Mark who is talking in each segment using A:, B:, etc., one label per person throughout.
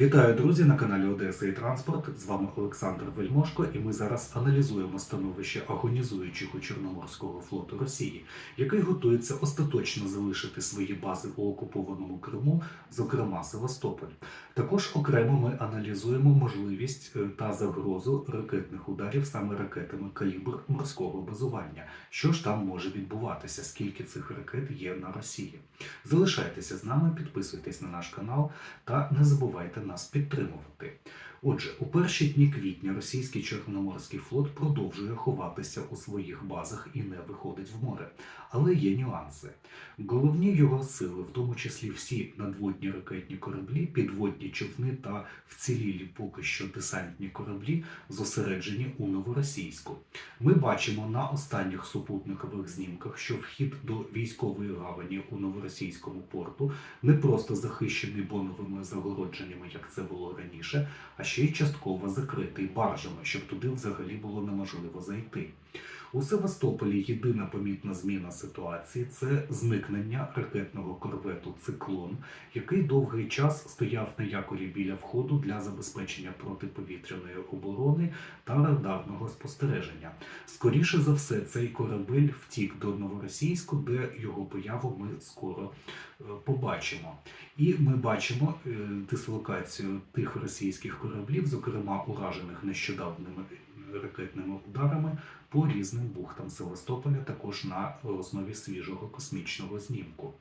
A: Вітаю, друзі, на каналі Одеса і Транспорт. З вами Олександр Вельмошко, і ми зараз аналізуємо становище агонізуючого Чорноморського флоту Росії, який готується остаточно залишити свої бази у окупованому Криму, зокрема Севастополь. Також окремо ми аналізуємо можливість е, та загрозу ракетних ударів саме ракетами калібр морського базування. Що ж там може відбуватися? Скільки цих ракет є на Росії? Залишайтеся з нами, підписуйтесь на наш канал та не забувайте нас підтримувати. Отже, у перші дні квітня російський Чорноморський флот продовжує ховатися у своїх базах і не виходить в море. Але є нюанси. Головні його сили, в тому числі всі надводні ракетні кораблі, підводні човни та вцілілі поки що десантні кораблі, зосереджені у новоросійську. Ми бачимо на останніх супутникових знімках, що вхід до військової гавані у новоросійському порту не просто захищений боновими загородженнями, як це було раніше, а ще й частково закритий баржами, щоб туди взагалі було неможливо зайти. У Севастополі єдина помітна зміна ситуації це зникнення ракетного корвету Циклон, який довгий час стояв на якорі біля входу для забезпечення протиповітряної оборони та радарного спостереження. Скоріше за все, цей корабель втік до Новоросійську, де його появу ми скоро е, побачимо. І ми бачимо е, дислокацію тих російських кораблів, зокрема уражених нещодавними ракетними ударами по різним бухтам Севастополя, також на основі свіжого космічного знімку.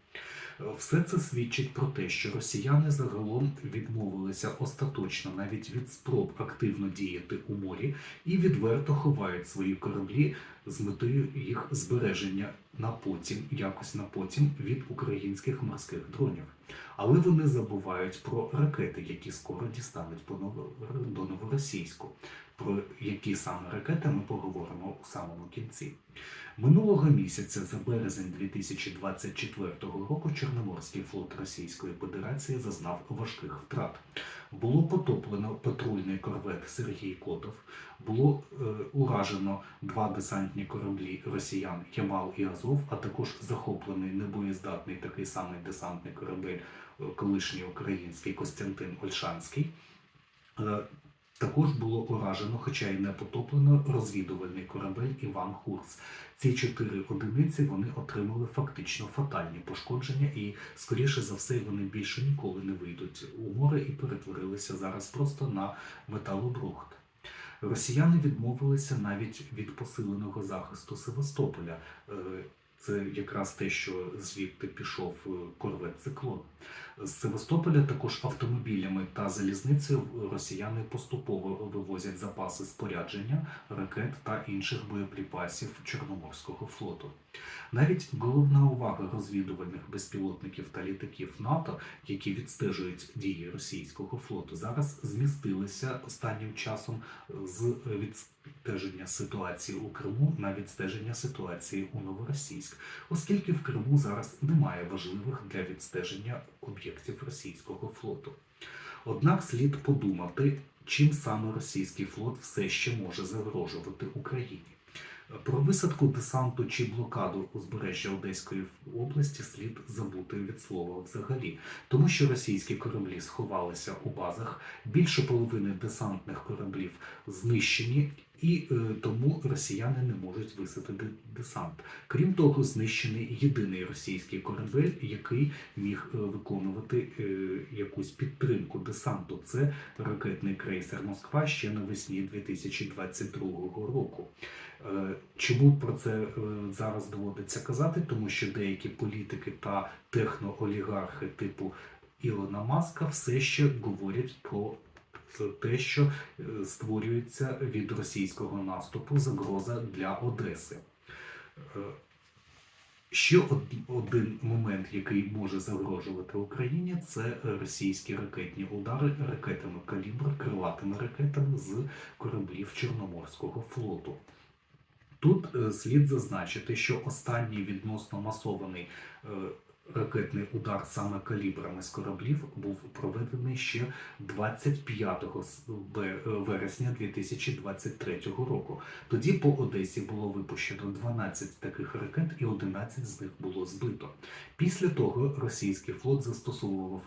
A: Все це свідчить про те, що росіяни загалом відмовилися остаточно навіть від спроб активно діяти у морі і відверто ховають свої кораблі з метою їх збереження на потім, якось на потім від українських морських дронів. Але вони забувають про ракети, які скоро дістануть до Новоросійську. Про які саме ракети ми поговоримо у самому кінці. Минулого місяця, за березень 2024 року, Чорноморський флот Російської Федерації зазнав важких втрат. Було потоплено патрульний корвет Сергій Котов, було е, уражено два десантні кораблі росіян Ямал і Азов, а також захоплений небоєздатний такий самий десантний корабель, е, колишній український Костянтин Ольшанський. Е, також було уражено, хоча й не потоплено, розвідувальний корабель Іван Хурс. Ці чотири одиниці вони отримали фактично фатальні пошкодження, і скоріше за все вони більше ніколи не вийдуть у море і перетворилися зараз просто на металобрухт. Росіяни відмовилися навіть від посиленого захисту Севастополя. Е, Це якраз те, що звідти пішов е, корвет циклон. З Севастополя також автомобілями та залізницею росіяни поступово вивозять запаси спорядження, ракет та інших боєприпасів Чорноморського флоту. Навіть головна увага розвідувальних безпілотників та літаків НАТО, які відстежують дії російського флоту, зараз змістилися останнім часом з відстеження ситуації у Криму на відстеження ситуації у Новоросійськ, оскільки в Криму зараз немає важливих для відстеження об'єктів російського флоту. Однак слід подумати, чим саме російський флот все ще може загрожувати Україні. Про висадку десанту чи блокаду узбережжя Одеської області слід забути від слова взагалі, тому що російські кораблі сховалися у базах, більше половини десантних кораблів знищені, і е, тому росіяни не можуть висадити десант. Крім того, знищений єдиний російський корабель, який міг е, виконувати е, якусь підтримку десанту. Це ракетний крейсер Москва ще навесні 2022 року. Чому про це зараз доводиться казати? Тому що деякі політики та техноолігархи типу Ілона Маска все ще говорять про те, що е, створюється від російського наступу загроза для Одеси. Е, Ще один момент, який може загрожувати Україні, це російські ракетні удари ракетами калібр, крилатими ракетами з кораблів Чорноморського флоту. Тут е, слід зазначити, що останній відносно масований ракетний удар саме калібрами з кораблів був проведений ще 25 с- бе- вересня 2023 року. Тоді по Одесі було випущено 12 таких ракет, і 11 з них було збито. Після того російський флот застосовував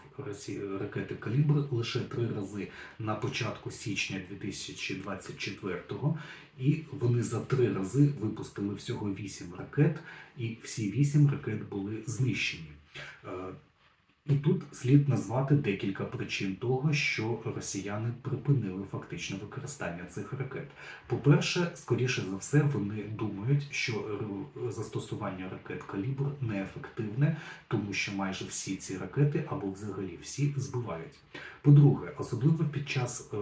A: ракети калібр лише три рази на початку січня 2024-го, і вони за три рази випустили всього 8 ракет, і всі 8 ракет були знищені. Е, І тут слід назвати декілька причин того, що росіяни припинили фактично використання цих ракет. По-перше, скоріше за все, вони думають, що застосування ракет калібр неефективне, тому що майже всі ці ракети або взагалі всі збивають. По-друге, особливо під час е,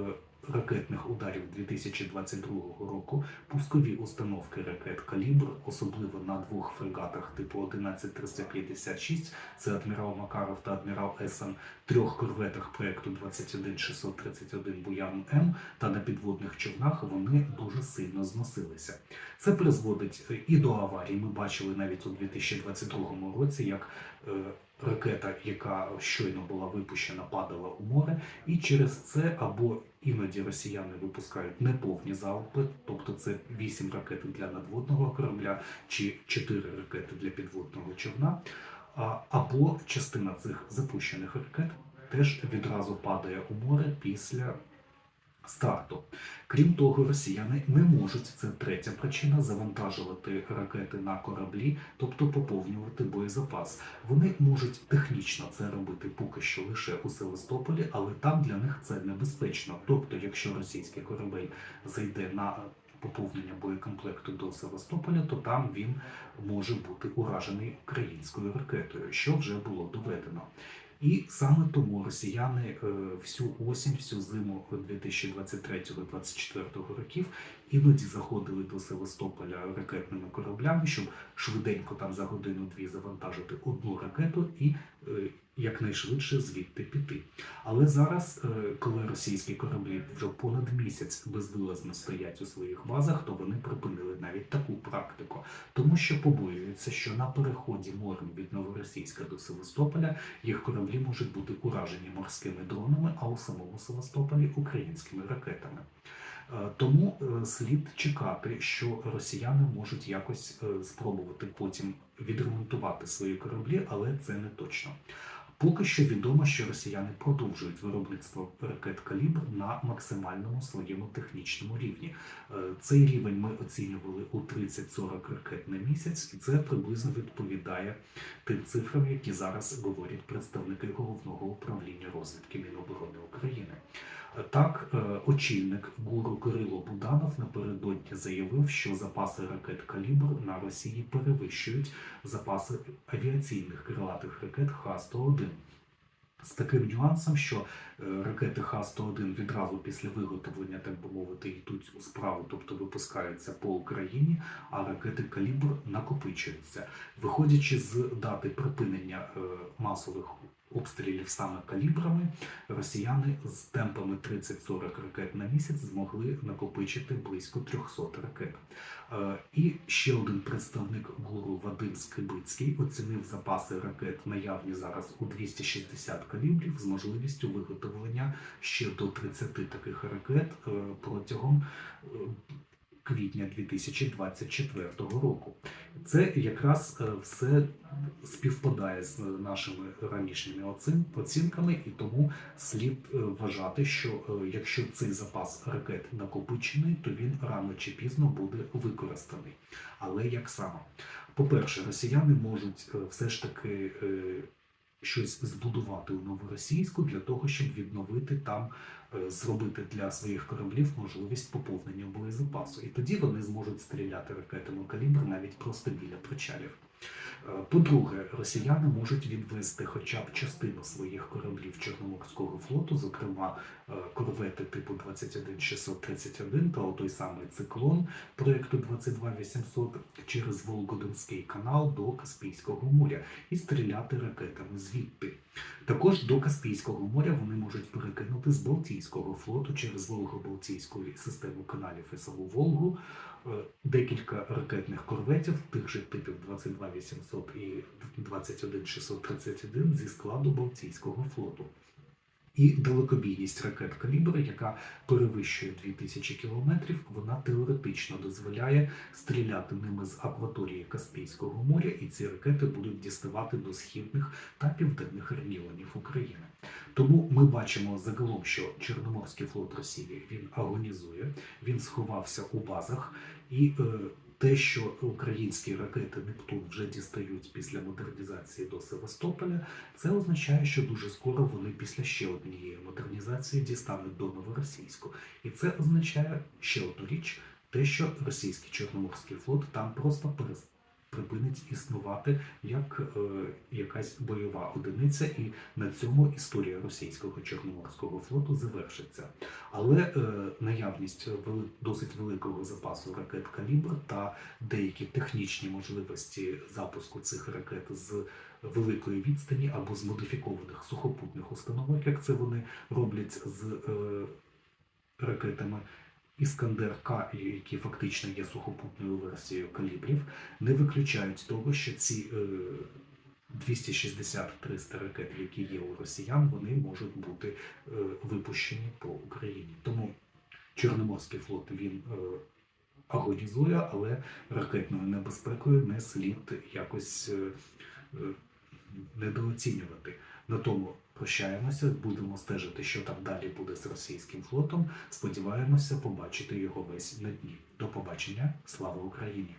A: ракетних ударів 2022 року пускові установки ракет калібр, особливо на двох фрегатах типу 11356, це адмірал Макаров та адмірал Есан, трьох корветах проекту 21631 Буян М та на підводних човнах вони дуже сильно зносилися. Це призводить е, і до аварій. Ми бачили навіть у 2022 році, як е, ракета, яка щойно була випущена, падала у море, і через це або іноді росіяни випускають неповні залпи, тобто це 8 ракет для надводного корабля чи 4 ракети для підводного човна, або частина цих запущених ракет теж відразу падає у море після старту. Крім того, росіяни не можуть, це третя причина, завантажувати ракети на кораблі, тобто поповнювати боєзапас. Вони можуть технічно це робити поки що лише у Севастополі, але там для них це небезпечно. Тобто, якщо російський корабель зайде на поповнення боєкомплекту до Севастополя, то там він може бути уражений українською ракетою, що вже було доведено. І саме тому росіяни е, всю осінь, всю зиму 2023-2024 років іноді заходили до Севастополя ракетними кораблями, щоб швиденько там за годину-дві завантажити одну ракету і е, якнайшвидше звідти піти. Але зараз, е, коли російські кораблі вже понад місяць безвилазно стоять у своїх базах, то вони припинили навіть таку практику, тому що побоюються, що на переході морем від Новоросійська до Севастополя їх кораблі можуть бути уражені морськими дронами, а у самому Севастополі українськими ракетами. Е, Тому е, слід чекати, що росіяни можуть якось е, спробувати потім відремонтувати свої кораблі, але це не точно. Поки що відомо, що росіяни продовжують виробництво ракет калібр на максимальному своєму технічному рівні. Е, Цей рівень ми оцінювали у 30-40 ракет на місяць, і це приблизно відповідає тим цифрам, які зараз говорять представники головного управління розвідки Міноборони України. Е, Так, е, очільник гуру Кирило Буданов напередодні заявив, що запаси ракет калібр на Росії перевищують запаси авіаційних крилатих ракет Х-101. З таким нюансом, що е, ракети Х-101 відразу після виготовлення, так би мовити, йдуть у справу, тобто випускаються по Україні, а ракети калібр накопичуються. Виходячи з дати припинення е, масових обстрілів саме калібрами, росіяни з темпами 30-40 ракет на місяць змогли накопичити близько 300 ракет. Е, І ще один представник гуру Вадим Скибицький оцінив запаси ракет наявні зараз у 260 калібрів з можливістю виготовлення ще до 30 таких ракет е, протягом е, квітня 2024 року. Це якраз е, все співпадає з нашими ранішніми оцінками, і тому слід е, вважати, що е, якщо цей запас ракет накопичений, то він рано чи пізно буде використаний. Але як саме? По-перше, росіяни можуть все ж таки щось збудувати у новоросійську для того, щоб відновити там, е, зробити для своїх кораблів можливість поповнення боєзапасу. І тоді вони зможуть стріляти ракетами калібр навіть просто біля причалів. Е, По-друге, росіяни можуть відвести хоча б частину своїх кораблів Чорноморського флоту, зокрема е, корвети типу 21631 та той самий циклон проєкту 22800 через Волгодонський канал до Каспійського моря і стріляти ракетами звідти. Також до Каспійського моря вони можуть перекинути з Балтійського флоту через Волго-Балтійську систему каналів і саму Волгу декілька ракетних корветів тих же типів 22800 і 21631 зі складу Балтійського флоту. І далекобійність ракет калібр, яка перевищує 2000 кілометрів, вона теоретично дозволяє стріляти ними з акваторії Каспійського моря, і ці ракети будуть діставати до східних та південних регіонів України. Тому ми бачимо загалом, що Чорноморський флот Росії він агонізує, він сховався у базах, і е, те, що українські ракети Нептун вже дістають після модернізації до Севастополя, це означає, що дуже скоро вони після ще однієї модернізації дістануть до Новоросійську. І це означає ще одну річ: те, що російський Чорноморський флот там просто перес- припинить існувати як е, якась бойова одиниця, і на цьому історія російського Чорноморського флоту завершиться. Але е, наявність вели- досить великого запасу ракет калібр та деякі технічні можливості запуску цих ракет з великої відстані або з модифікованих сухопутних установок, як це вони роблять з е, ракетами Іскандер К, які фактично є сухопутною версією калібрів, не виключають того, що ці е, 260-300 ракет, які є у росіян, вони можуть бути е, випущені по Україні. Тому Чорноморський флот він е, агонізує, але ракетною небезпекою не слід якось е, е, недооцінювати. На тому прощаємося, будемо стежити, що там далі буде з російським флотом. Сподіваємося побачити його весь на дні. До побачення, слава Україні!